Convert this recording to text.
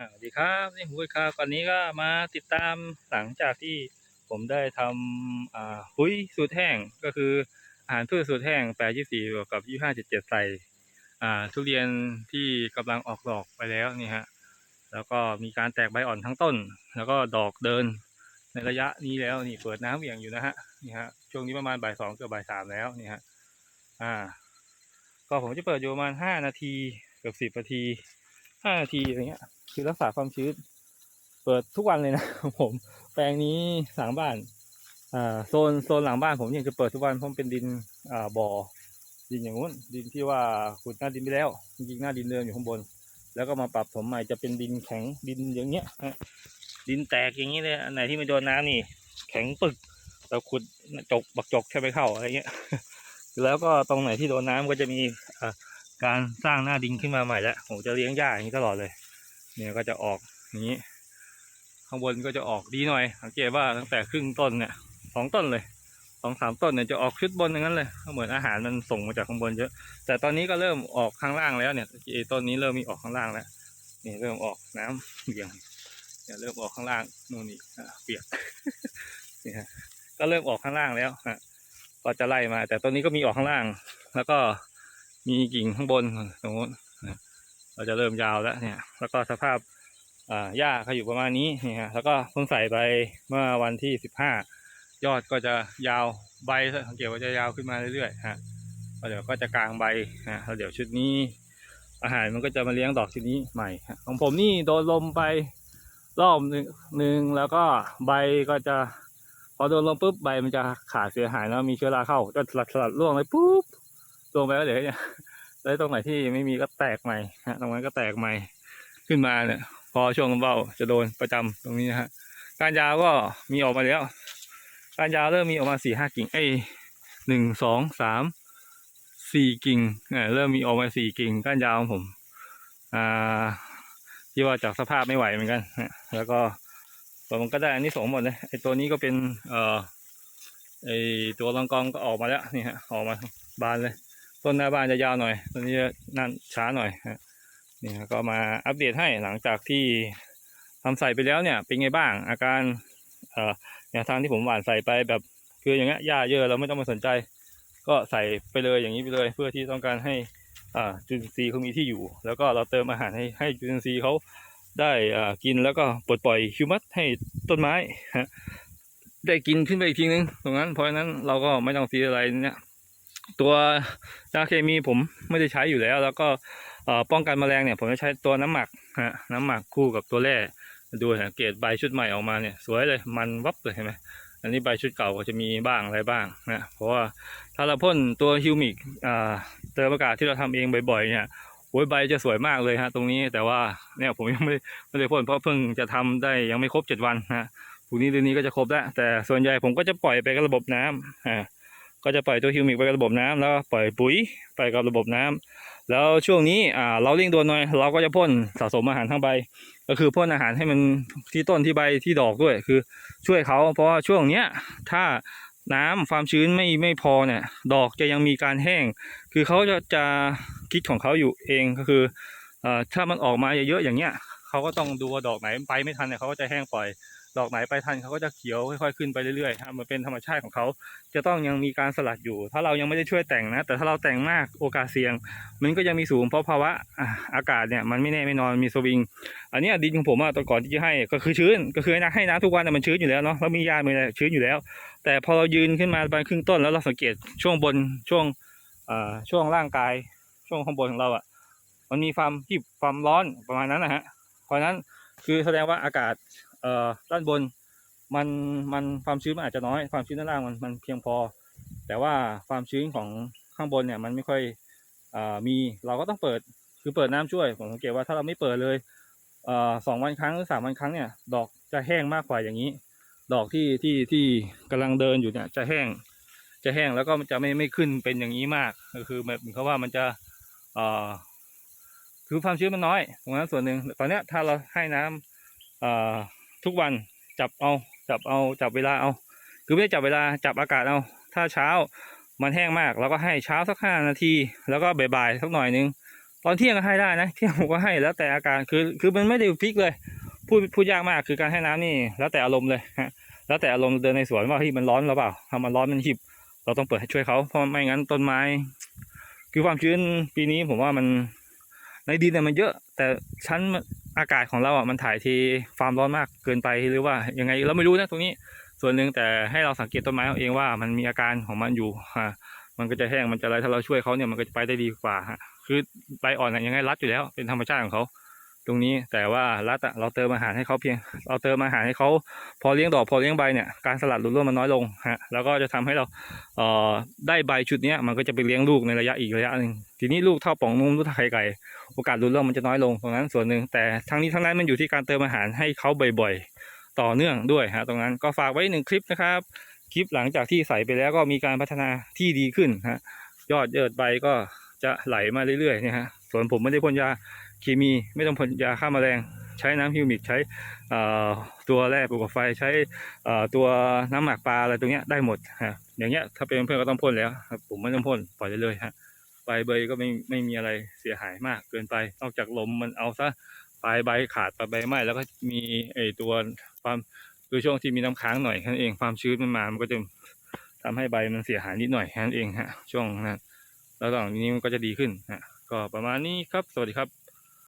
สวัสดีครับนี่ผมวุฒิครับวันนี้ก็มาติดตามหลังจากที่ผมได้ทำอ่าปุ๋ยสูตรแห้งก็คืออาหารพืชสูตรแห้งแปดยี่สี่บวกกับยี่ห้าเจ็ดเจ็ดใส่อ่าทุเรียนที่กำลังออกดอกไปแล้วนี่ฮะแล้วก็มีการแตกใบอ่อนทั้งต้น แล้วก็ดอกเดินในระยะนี้แล้วนี่เปิดน้ำเหวี่ยงอยู่นะฮะนี่ฮะช่วงนี้ประมาณบ่ายสองเกือบบ่ายสามแล้วนี่ฮะอ่า ก็ผมจะเปิดอยู่ประมาณห้านาทีเกือบสิบนาที ห้านาทีอะไรเงี้ย คือรักษาความชื้น เปิดทุกวันเลยนะผม แปลงนี้หลังบ้านอ่าโซนโซนหลังบ้านผมยังจะเปิดทุกวันเพราะเป็นดินอ่าบ่อดินอย่างงู้น ดินที่ว่าขุดหน้าดินไปแล้ว จริงๆหน้าดินเดิมอยู่ข้างบน แล้วก็มาปรับถมใหม่จะเป็นดินแข็งดินอย่างเงี้ยดินแตกอย่างนี้เลยอันไหนที่ไม่โดนน้ำนี่ แข็งปึกเราขุดจกบักจกแค่ไปเข้าอะไรเงี้ย แล้วก็ตรงไหนที่โดนน้ำก็จะมีอ่า การสร้างหน้าดินขึ้นมาใหม่แล้วผมจะเลี้ยงหญ้าอย่างนี้ตลอดเลย เนี่ยก็จะออกอย่างนี้ ข้างบนก็จะออกดีหน่อยสังเกตว่าตั้งแต่ครึ่งต้นเนี่ยสองต้นเลยสองสามต้นเนี่ยจะออกชุดบนอย่างนั้นเลยเหมือนอาหารมันส่งมาจากข้างบนเยอะแต่ตอนนี้ก็เริ่มออกข้างล่างแล้วเนี่ยต้นนี้เริ่มมีออกข้างล่างแล้วนี่เริ่มออกน้ำเบี่ยงเนี่ยเริ่มออกข้างล่างนู่นนี่เปียกนี่ฮะก็เริ่มออกข้างล่างแล้วฮะก็จะไล่มา แต่ต้นนี้ก็มีออกข้างล่าง แล้วก็ มีกิ่งข้างบนตรงนู้นเราจะเริ่มยาวแล้วเนี่ย แล้วก็สภาพอ่าหญ้าเขาอยู่ประมาณนี้นี่ฮะแล้วก็เพิ่งใส่ไปเมื่อวันที่สิบห้ายอดก็จะยาวใบสังเกตว่าจะยาวขึ้นมาเรื่อยๆฮะแล้วเดี๋ยวก็จะกลางใบนะแล้วเดี๋ยวชุดนี้ อาหารมันก็จะมาเลี้ยงดอกชุดนี้ใหม่ของผมนี่โดนลมไปรอบหนึ่งหนึ่งแล้วก็ใบก็จะ พอโดนลมปุ๊บใบมันจะขาดเสียหายแล้วมีเชื้อราเข้าก็สลัดสลัดร่วงเลยปุ๊บ รวงไปแล้วเดี๋ยวเนี่ยแล้วตรงไหนที่ไม่มีก็แตกใหม่ฮะตรงนั้นก็แตกใหม่ขึ้นมาเนี่ย พอช่วงเบาจะโดนประจำตรงนี้นะฮะการยาวก็มีออกมาแล้ว การยาวเริ่มมีออกมาสี่ห้ากิ่ง เอ้หนึ่งสองสามสี่กิ่งเนี่ยเริ่มมีออกมาสี่กิ่งก้านยาวของผมอ่าที่ว่าจากสภาพไม่ไหวเหมือนกันนะแล้วก็มันก็ได้อันนี้สงหมดเลยไอ้ตัวนี้ก็เป็นเอ่อไอ้ตัวรองกองก็ออกมาแล้วนี่ฮะออกมาบานเลย ต้นหน้าบ้านจะยาวหน่อยต้นนี้จะนั่นช้าหน่อยฮะนี่ก็มาอัปเดตให้หลังจากที่ทำใส่ไปแล้วเนี่ยเป็นไงบ้าง อาการเอ่ออย่างทางที่ผมหว่านใส่ไปแบบคืออย่างเงี้ยหญ้าเยอะเราไม่ต้องมาสนใจ ก็ใส่ไปเลยอย่างนี้ไปเลย เพื่อที่ต้องการให้อ่าจุลินทรีย์เขามีที่อยู่ แล้วก็เราเติมอาหารให้ให้จุลินทรีย์เขาได้อ่ากินแล้วก็ปลดปล่อยฮิวมัสให้ต้นไม้ฮะได้กินขึ้นไปอีกทีนึงตรงนั้นเพราะฉะนั้นเราก็ไม่ต้องซีอะไรเนี่ย ตัวยาเคมีผมไม่ได้ใช้อยู่แล้ว แล้วก็ป้องกันแมลงเนี่ย ผมจะใช้ตัวน้ำหมักฮะน้ำหมักคู่กับตัวแร่ดูสังเกตใบชุดใหม่ออกมาเนี่ยสวยเลยมันวับเลยเห็นไหมอันนี้ใบชุดเก่าก็จะมีบ้างอะไรบ้างนะเพราะว่าถ้าเราพ่นตัวฮิวมิกอ่าเติมอากาศที่เราทำเองบ่อยๆเนี่ยโอ้ยใบจะสวยมากเลยฮะตรงนี้แต่ว่าเนี่ยผมยังไม่ไม่ได้พ่นเพราะเพิ่งจะทำได้ยังไม่ครบเจ็ดวันฮะพรุ่งนี้เดือนนี้ก็จะครบแล้วแต่ส่วนใหญ่ผมก็จะปล่อยไปกับระบบน้ำอ่า ก็จะปล่อยตัวฮิวมิกไปกับระบบน้ำแล้วปล่อยปุ๋ยไปกับระบบน้ำแล้วช่วงนี้อ่าเราเร่งด่วนหน่อย เราก็จะพ่นสะสมอาหารทั้งใบ ก็คือพ่นอาหารให้มันที่ต้นที่ใบที่ดอกด้วยคือช่วยเขาเพราะว่าช่วงเนี้ยถ้าน้ำความชื้นไม่ไม่พอเนี่ยดอกจะยังมีการแห้ง คือเขาจะจะคิดของเขาอยู่เองก็คืออ่อถ้ามันออกมาเยอะๆอย่างเงี้ยเขาก็ต้องดูว่าดอกไหนไปไม่ทันเนี่ยเขาก็จะแห้งปล่อย ดอกไหนไปทันเขาก็จะเขียวค่อยๆขึ้นไปเรื่อยๆครับมันเป็นธรรมชาติของเขาจะต้องยังมีการสลัดอยู่ ถ้าเรายังไม่ได้ช่วยแต่งนะ แต่ถ้าเราแต่งมากโอกาสเสี่ยง มันก็ยังมีสูงเพราะภาวะอากาศเนี่ยมันไม่แน่ไม่นอนมีสวิง อันนี้ดินของผมอะตอนก่อนที่จะให้ก็คือชื้นก็คือให้น้ำให้น้ำทุกวันอะมันชื้นอยู่แล้วเนาะแล้วมีหญ้ามีอะไรชื้นอยู่แล้ว แต่พอเรายืนขึ้นมาประมาณครึ่งต้นแล้วเราสังเกตช่วงบนช่วงช่วงร่างกายช่วงข้างบนของเราอะมันมีความที่ความร้อนประมาณนั้นนะฮะเพราะนั้นคือแสดงว่าอากาศ เอ่อด้านบนมันมันความชื้นมันอาจจะน้อยความชื้นด้านล่างมันมันเพียงพอ แต่ว่าความชื้นของข้างบนเนี่ยมันไม่ค่อยอ่ามีเราก็ต้องเปิดคือเปิดน้ำช่วยผมสังเกตว่าถ้าเราไม่เปิดเลยเอ่อสองวันครั้งหรือสามวันครั้งเนี่ย ดอกจะแห้งมากกว่าอย่างนี้ ดอกที่ที่ที่กำลังเดินอยู่เนี่ยจะแห้งจะแห้งแล้วก็มันจะไม่ไม่ขึ้นเป็นอย่างนี้มากก็คือแบบเหมือนกับว่ามันจะเอ่อคือความชื้นมันน้อยตรงนั้นส่วนหนึ่งตอนเนี้ยถ้าเราให้น้ำเอ่อ ทุกวันจับเอาจับเอาจับเวลาเอา คือไม่ได้จับเวลาจับอากาศเอา ถ้าเช้ามันแห้งมากเราก็ให้เช้าสักห้านาที แล้วก็บ่ายๆสักหน่อยนึง ตอนเที่ยงก็ให้ได้นะเที่ยงผมก็ให้แล้วแต่อาการคือคือมันไม่ได้ฟิกเลยพูดพูดยากมากคือการให้น้ำนี่ แล้วแต่อารมณ์เลยฮะแล้วแต่อารมณ์เดินในสวนว่าที่มันร้อนหรือเปล่าถ้ามันร้อนมันหิบ เราต้องเปิดให้ช่วยเขาเพราะไม่งั้นต้นไม้ คือความชื้นปีนี้ผมว่ามันในดินเนี่ยมันเยอะ แต่ชั้น อากาศของเราอะมันถ่ายทีความร้อนมากเกินไปหรือว่ายังไงเราไม่รู้นะตรงนี้ส่วนหนึ่งแต่ให้เราสังเกตต้นไม้เอาเองว่ามันมีอาการของมันอยู่ฮะมันก็จะแห้งมันจะอะไรถ้าเราช่วยเขาเนี่ยมันก็จะไปได้ดีกว่าฮะคือใบอ่อนอะยังไงรัดอยู่แล้วเป็นธรรมชาติของเขา ตรงนี้แต่ว่ารัดอะเราเติมอาหารให้เขาเพียง เราเติมอาหารให้เขาพอเลี้ยงดอกพอเลี้ยงใบเนี่ยการสลัดหลุดร่วงมันน้อยลงฮะแล้วก็จะทำให้เราเอ่อได้ใบชุดเนี้ยมันก็จะไปเลี้ยงลูกในระยะอีกระยะหนึ่งทีนี้ลูกเท่าป่องนุ่มลูกเท่าไข่ไก่โอกาสหลุดร่วงมันจะน้อยลงตรงนั้นส่วนหนึ่งแต่ทั้งนี้ทั้งนั้นมันอยู่ที่การเติมอาหารให้เขาบ่อยๆ ต่อเนื่องด้วยฮะตรงนั้นก็ฝากไว้หนึ่งคลิปนะครับคลิปหลังจากที่ใส่ไปแล้วก็มีการพัฒนาที่ดีขึ้นฮะยอดเยิดใบก็จะไหลมาเรื่อยๆเนี่ยฮะส่วนผมไม่ได้พ่นยา เคมีไม่ต้องพ่นยาฆ่าแมลงใช้น้ำฮิวมิกใช้ตัวแร่ปลูกไฟใช้ตัวน้ำหมักปลาอะไรตรงเนี้ยได้หมดฮะอย่างเงี้ยถ้าเป็นเพื่อนก็ต้องพ่นแล้วผมไม่ต้องพ่นปล่อยเลยฮะใบเบยก็ไม่ไม่มีอะไรเสียหายมากเกินไป นอกจากลมมันเอาซะปลายใบขาดปลายใบไหม้แล้วก็มีไอตัวความคือช่วงที่มีน้ำค้างหน่อยแค่นั้นเองความชื้นมันมามันก็จะทำให้ใบมันเสียหายนิดหน่อยแค่นั้นเองฮะช่วงนั้นแล้วหลังนี้มันก็จะดีขึ้นฮะก็ประมาณนี้ครับ สวัสดีครับ